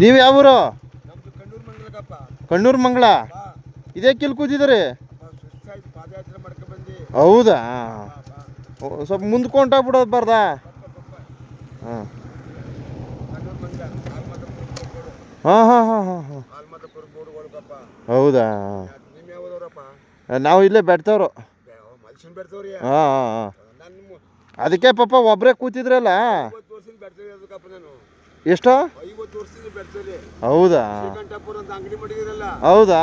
ನೀವು ಯಾವ ಊರು? ಕಣ್ಣೂರು ಮಂಗಳ? ಇದೇ ಕಿಲ್ ಕೂತಿದ್ರಿ ಹೌದಾ? ಸ್ವಲ್ಪ ಮುಂದಕ್ಕೆ ಹೊಂಟೋಗ್ಬಿಡೋದು ಬಾರ್ದಾ? ಹಾಂ. ಹಾಂ ಹಾಂ ಹಾಂ ಹೌದಾ? ನಾವು ಇಲ್ಲೇ ಬೆಡ್ತವ್ರು. ಹಾಂ ಹಾಂ ಹಾಂ. ಅದಕ್ಕೆ ಪಾಪ ಒಬ್ಬರೇ ಕೂತಿದ್ರಲ್ಲ? ಎಷ್ಟು? ಹೌದಾ? ಹೌದಾ?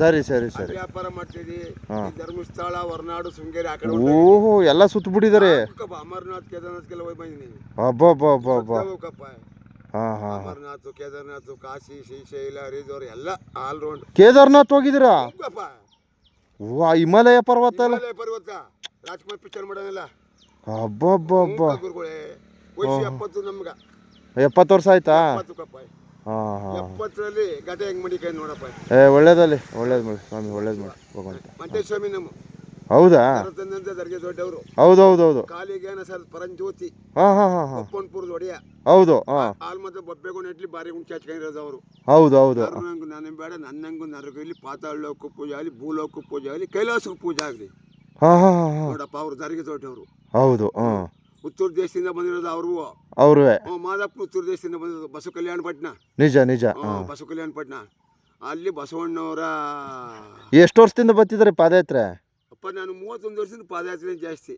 ಸರಿ ಸರಿ ಸರಿ. ವ್ಯಾಪಾರ ಮಾಡ್ತೀವಿ ಧರ್ಮಸ್ಥಳ ಹೊರನಾಡು ಶೃಂಗೇರಿ ಓಹೋ ಎಲ್ಲ ಸುತ್ತಬಿಟ್ಟಿದ್ದಾರೆ ಹೋಗ್ಬೇಕಪ್ಪ. ಅಮರನಾಥ್ ಹೋಗಿ ಬಂದಿದ್ದೀನಿ. ಹಾಂ ಅಮರನಾಥ್ ಕೇದಾರ್ನಾಥ್ ಕಾಶಿ ಶ್ರೀಶೈಲ ಹರಿದ್ವಾರ ಎಲ್ಲ ಆಲ್ ರೌಂಡ್ ಕೇದಾರ್ನಾಥ್ ಹೋಗಿದ್ದೀರಾ? ಹೋಗಪ್ಪ ವಾ ಹಿಮಾಲಯ ಪರ್ವತ ಅಲ್ಲ ಹಿಮಾಲಯ ಪರ್ವತ. ರಾಜ್ಕುಮಾರ್ ಪಿಕ್ಚರ್ ಮಾಡೋದಿಲ್ಲ ಅಬ್ಬಬ್ಬಬ್ಬ. ಗುರುಗಳೇ ವಯಸ್ಸು ಎಪ್ಪತ್ತು ನಮ್ಗ. ಎಪ್ಪತ್ತು ವರ್ಷ ಆಯ್ತಾ? ಎಪ್ಪತ್ತು ಕಪ್ಪ. ಹಾಂ ಹಾಂ. ಎಪ್ಪತ್ತರಲ್ಲಿ ಗದೆ ಹೆಂಗ್ ಮಡಿಕೈ ನೋಡಪ್ಪ. ಏ ಒಳ್ಳೇದಲ್ಲಿ ಒಳ್ಳೇದು ಮಾಡಿ ಸ್ವಾಮಿ ಒಳ್ಳೇದು ಮಾಡಿ. ಭಗವಂತ ಮಂಟೇಶ್ವಾಮಿ ನಮ್ಮ ಹೌದಾ? ದರ್ಗೆ ದೊಡ್ಡವರು. ಹೌದು ಹೌದು ಹೌದು ಕಾಲಿಗೆ ಏನ ಸರ್ ಪರಂಜ್ಯೋತಿ. ಹಾ ಹಾ ಹಾಂ ಹಾಂ. ಒಪ್ಪನ್ಪುರದ ಒಡೆಯ. ಹೌದು ಹಾಂ. ಮತ್ತೆ ಬಾರಿ ಗುಂಚು ಹಚ್ಕೊಂಡಿರೋದು ಅವರು. ಹೌದು ಹೌದು. ನಂಗೆ ನನ್ನಂಗು ಬೇಡ ಇಲ್ಲಿ ಪಾತಾಳಕ್ಕೂ ಪೂಜೆ ಆಗಲಿ ಭೂಲೋಕಕ್ಕೂ ಪೂಜೆ ಆಗಲಿ ಕೈಲಾಸಕ್ಕೂ ಪೂಜೆ ಆಗಲಿ. ಹಾ ಹಾಂ ನೋಡಪ್ಪ ಅವ್ರು ದರ್ಗೆ ದೊಡ್ಡವರು. ಹೌದು ಹಾಂ. ಉತ್ತರ ದೇಶದಿಂದ ಬಂದಿರೋದು ಅವ್ರಿಗೂ ಅವರು ಹ್ಞೂ ಮಾದಪ್ಪ ಉತ್ತರ ದೇಶದಿಂದ ಬಂದಿರೋದು ಬಸವ ಕಲ್ಯಾಣ ಪಟ್ನ. ನಿಜ ನಿಜ ಬಸವ ಕಲ್ಯಾಣ ಪಟ್ನ. ಅಲ್ಲಿ ಬಸವಣ್ಣವರ ಎಷ್ಟು ವರ್ಷದಿಂದ ಬರ್ತಿದ್ದಾರೆ ಪಾದಯಾತ್ರೆ? ಅಪ್ಪ ನಾನು ಮೂವತ್ತೊಂದು ವರ್ಷದಿಂದ ಪಾದಯಾತ್ರೆ ಜಾಸ್ತಿ.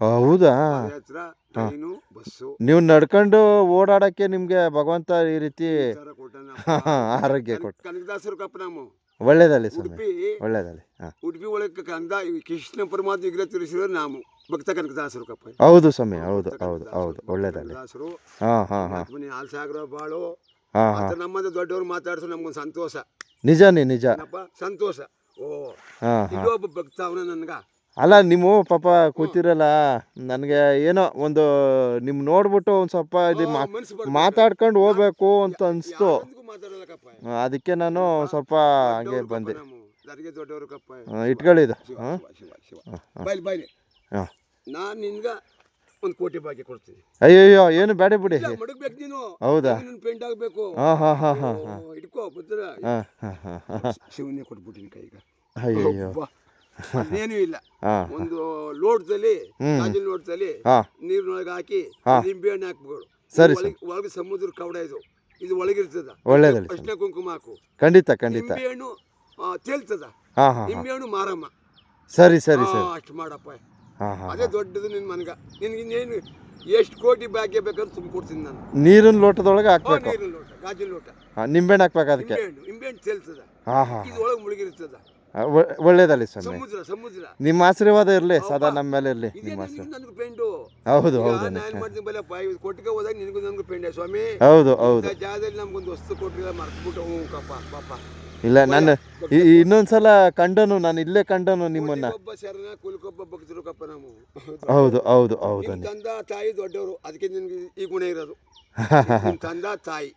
ಹೌದಾ? ಪಾದಯಾತ್ರ ಟ್ರೈನು ಬಸ್ಸು. ನೀವು ನಡ್ಕೊಂಡು ಓಡಾಡಕ್ಕೆ ನಿಮ್ಗೆ ಭಗವಂತ ಈ ರೀತಿ ಕೊಟ್ಟನ ಆರೋಗ್ಯ ಕೊಟ್ಟು ಕನಕದಾಸರು ಕಪ್ಪ ನಾವು ಒಳ್ಳೇದಲ್ಲಿ ಸ್ವಾಮಿ ಉಡುಪಿ ಒಳ್ಳೇದಲ್ಲಿ. ಹಾ. ಉಡುಪಿ ಒಳಗೆ ಕಂದ ಈ ಕೃಷ್ಣ ಪರಮಾತ್ಮ ವಿಗ್ರಹ ತಿರುಗಿಸಿರೋ ನಾವು. ಭಕ್ತ ಕನಕದಾಸರು ಕಪ್ಪ. ಹೌದು ಸ್ವಾಮಿ ಹೌದು ಹೌದು ಹೌದು ಒಳ್ಳೇದಲ್ಲಿ. ಕನಕದಾಸರು. ಹಾ ಹಾ ಹಾ. ಹಾಲ್ ಸಾಗರ ಬಾಳು. ಹಾ ಆತ ಹಾಂ ನಮ್ಮಂದ ದೊಡ್ಡವ್ರು ಮಾತಾಡ್ಸೋ ನಮ್ಗೊಂದು ಸಂತೋಷ. ನಿಜನೇ ನಿಜ. ಏನಪ್ಪ? ಸಂತೋಷ. ಹಾಂ ಹಾಂ. ಇಲ್ಲೊಬ್ಬ ಭಕ್ತ ಅವನ ನನ್ಗ. ಅಲ್ಲ ನೀವು ಪಾಪ ಕೂತಿರಲ್ಲ ನನಗೆ ಏನೋ ಒಂದು ನಿಮ್ ನೋಡ್ಬಿಟ್ಟು ಒಂದು ಸ್ವಲ್ಪ ಇದು ಮಾ ಮನ್ಸು ಮಾತಾಡ್ಕೊಂಡು ಹೋಗ್ಬೇಕು ಅಂತ ಅನಿಸ್ತು. ಮಾತಾಡಲ್ಲಕಪ್ಪ. ಅದಕ್ಕೆ ನಾನು ಒಂದ್ ಸ್ವಲ್ಪ ಹಂಗೆ ಬಂದೆ. ದರ್ಗೆ ದೊಡ್ಡವರು ಕಪ್ಪ. ಇಟ್ಕೊಳ್ಳಿ ಇದು. ಶಿವ, ಶಿವ, ಹಾಂ. ನಾನ್ ನಿನ್ಗ ಒಂದು ಕೋಟಿ ಬಾಕಿ ಕೊಡ್ತೀನಿ. ಅಯ್ಯಯ್ಯೋ ಏನು ಬೇಡ. ಬಿಡಿ ಮಡಗ್ಬೇಕು ನೀನು. ಹೌದಾ? ನಿನ್ನ ಪೇಂಟ್ ಆಗ್ಬೇಕು. ಹಾಂ ಹಾಂ ಹಾಂ ಹಾಂ ಇಟ್ಕೋ ಹಾಂ ಶಿವನೇ ಕೊಟ್ಬಿಟ್ಟಿನಿ ಕೈಗ. ಅಯ್ಯಯ್ಯೋ. ಅದೇನೂ ಇಲ್ಲ. ಒಂದು ಲೋಟದಲ್ಲಿ. ಗಾಜಿನ ಲೋಟದಲ್ಲಿ ನೀರಿನೊಳಗೆ ಹಾಕಿ. ನಿಂಬೆ ಹಣ್ಣು ಹಾಕ್ಬೇಕು ಸರಿ, ಒಳಗೆ ಸಮುದ್ರ ಕವಡ ಇದು. ಇದು ಒಳಗಿರ್ತದ. ಒಳ್ಳೇದು ಅಷ್ಟೇ ಕುಂಕುಮ ಹಾಕು. ಖಂಡಿತ ಖಂಡಿತ. ನಿಂಬೆ ಹಣ್ಣು ತೇಲ್ತದ. ನಿಂಬೆ ಹಣ್ಣು ಮಾರಮ್ಮ. ಸರಿ ಸರಿ ಸರಿ. ಅಷ್ಟು ಮಾಡಪ್ಪ. ಅದೇ ದೊಡ್ಡದು ನಿನ್ ಮನಗ. ನಿನ್ಗೆ ಇನ್ನೇನು ಎಷ್ಟು ಕೋಟಿ ಭಾಗ್ಯ ಬೇಕಂತ ತುಂಬಿಕೊಡ್ತೀನಿ ನಾನು. ನೀರಿನ ಲೋಟದೊಳಗೆ ಆ, ಹಾಕ್ಬೇಕು. ನೀರಿನ ಲೋಟ ಗಾಜಿನ ಲೋಟ. ನಿಂಬೆಣ್ಣೆ ನಿಂಬೆಹಣ್ಣು ಹಾಕ್ಬೇಕು ಅದಕ್ಕೆ. ನಿಂಬೆಣ್ಣೆ ನಿಂಬೆ ಹಣ್ಣು ತೇಲ್ತದ ಹಾಂ ಹಾಂ. ಇದು ಒಳಗೆ ಮುಳುಗಿರ್ತದ ಒಳ್ಳೇದಲ್ಲಿ ಸ್ವಾಮಿ. ಸಮುದ್ರ ಸಮುದ್ರ. ನಿಮ್ಮ ಆಶೀರ್ವಾದ ಇರಲಿ ಸದಾ ನಮ್ಮ ಮೇಲೆ ಇರಲಿ ಇದೇ ನಿಮ್ಮ ಆಶೀರ್ವಾದ. ನನಗೆ ಪೆಂಡು? ಹೌದು ಹೌದು ನಾನು ಮಾಡ್ತೀನಿ ಬಲ್ಲ ಇದು ಕೊಟ್ಟಿಗೆ ಹೋದಾಗ ನಿನಗೂ ನನಗೂ ಪೆಂಡೆ ಸ್ವಾಮಿ. ಹೌದು ಹೌದು. ಇಂಥ ಜಾಗದಲ್ಲಿ ನಮ್ಗೊಂದು ವಸ್ತು ಕೊಟ್ಟಿಲ್ಲ ಮರ್ತ್ಬಿಟ್ಟು ಹ್ಞೂ ಕಪ್ಪ ಪಾಪ. ಇಲ್ಲ ನಾನು ಇನ್ನೊಂದ್ಸಲ ಕಂಡನು ನಾನು ಇಲ್ಲೇ ಕಂಡನು ನಿಮ್ಮನ್ನ. ಒಬ್ಬ ಶರಣ ಕುಲಕೊಬ್ಬ ಭಕ್ತರು ನಾವು. ಹೌದು ಹೌದು ಹೌದು ನಿಮ್ ತಂದ ತಾಯಿ ದೊಡ್ಡವರು ಅದಕ್ಕೆ ನಿನ್ಗೆ ಈ ಗುಣ ಇರೋದು. ನಿಮ್ ತಂದ ತಾಯಿ.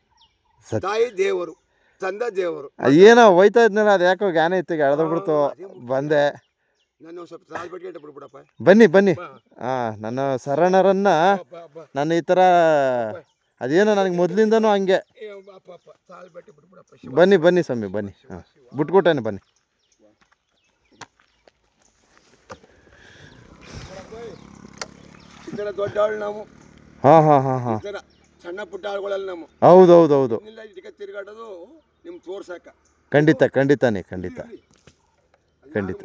ಸತ್ಯ. ತಾಯಿ ದೇವರು ತಂದ ದೇವರು. ಏನೋ ಹೋಯ್ತಾ ಇದ್ನಲ್ಲ ಅದು ಯಾಕೋ ಜ್ಞಾನ ಇತ್ತು ಎಳ್ದೋಗ್ಬಿಡ್ತು ಬಂದೆ. ಒಂದ್ ಸ್ವಲ್ಪ ಸಾಲ್ ಬಟ್ಟಿ ಬಿಡ್ಬಿಡಪ್ಪ. ಬನ್ನಿ ಬನ್ನಿ. ಹಾ ನನ್ನ ಶರಣರನ್ನ. ನಾನು ಈ ಥರ ಅದೇನೋ ನನಗೆ ಮೊದಲಿಂದನೂ ಹಂಗೆ. ಬನ್ನಿ ಬನ್ನಿ ಸ್ವಾಮಿ ಬನ್ನಿ. ಹಾಂ. ಬಿಟ್ಕೊಟ್ಟೆ ಬನ್ನಿ. ದೊಡ್ಡವಳು ನಾವು. ಹಾಂ ಹಾಂ ಹಾಂ ಹಾಂ. ಸಣ್ಣ ಪುಟ್ಟ ಆಳುಗಳಲ್ಲಿ ನಾವು. ಹೌದು ಹೌದು ಹೌದು. ಇಲ್ಲ ಇದಕ್ಕೆ ತಿರುಗಾಡೋದು ನಿಮ್ಗೆ ತೋರ್ಸಕ್ಕ ಖಂಡಿತ ಖಂಡಿತಾನೆ ಖಂಡಿತ. ಖಂಡಿತ.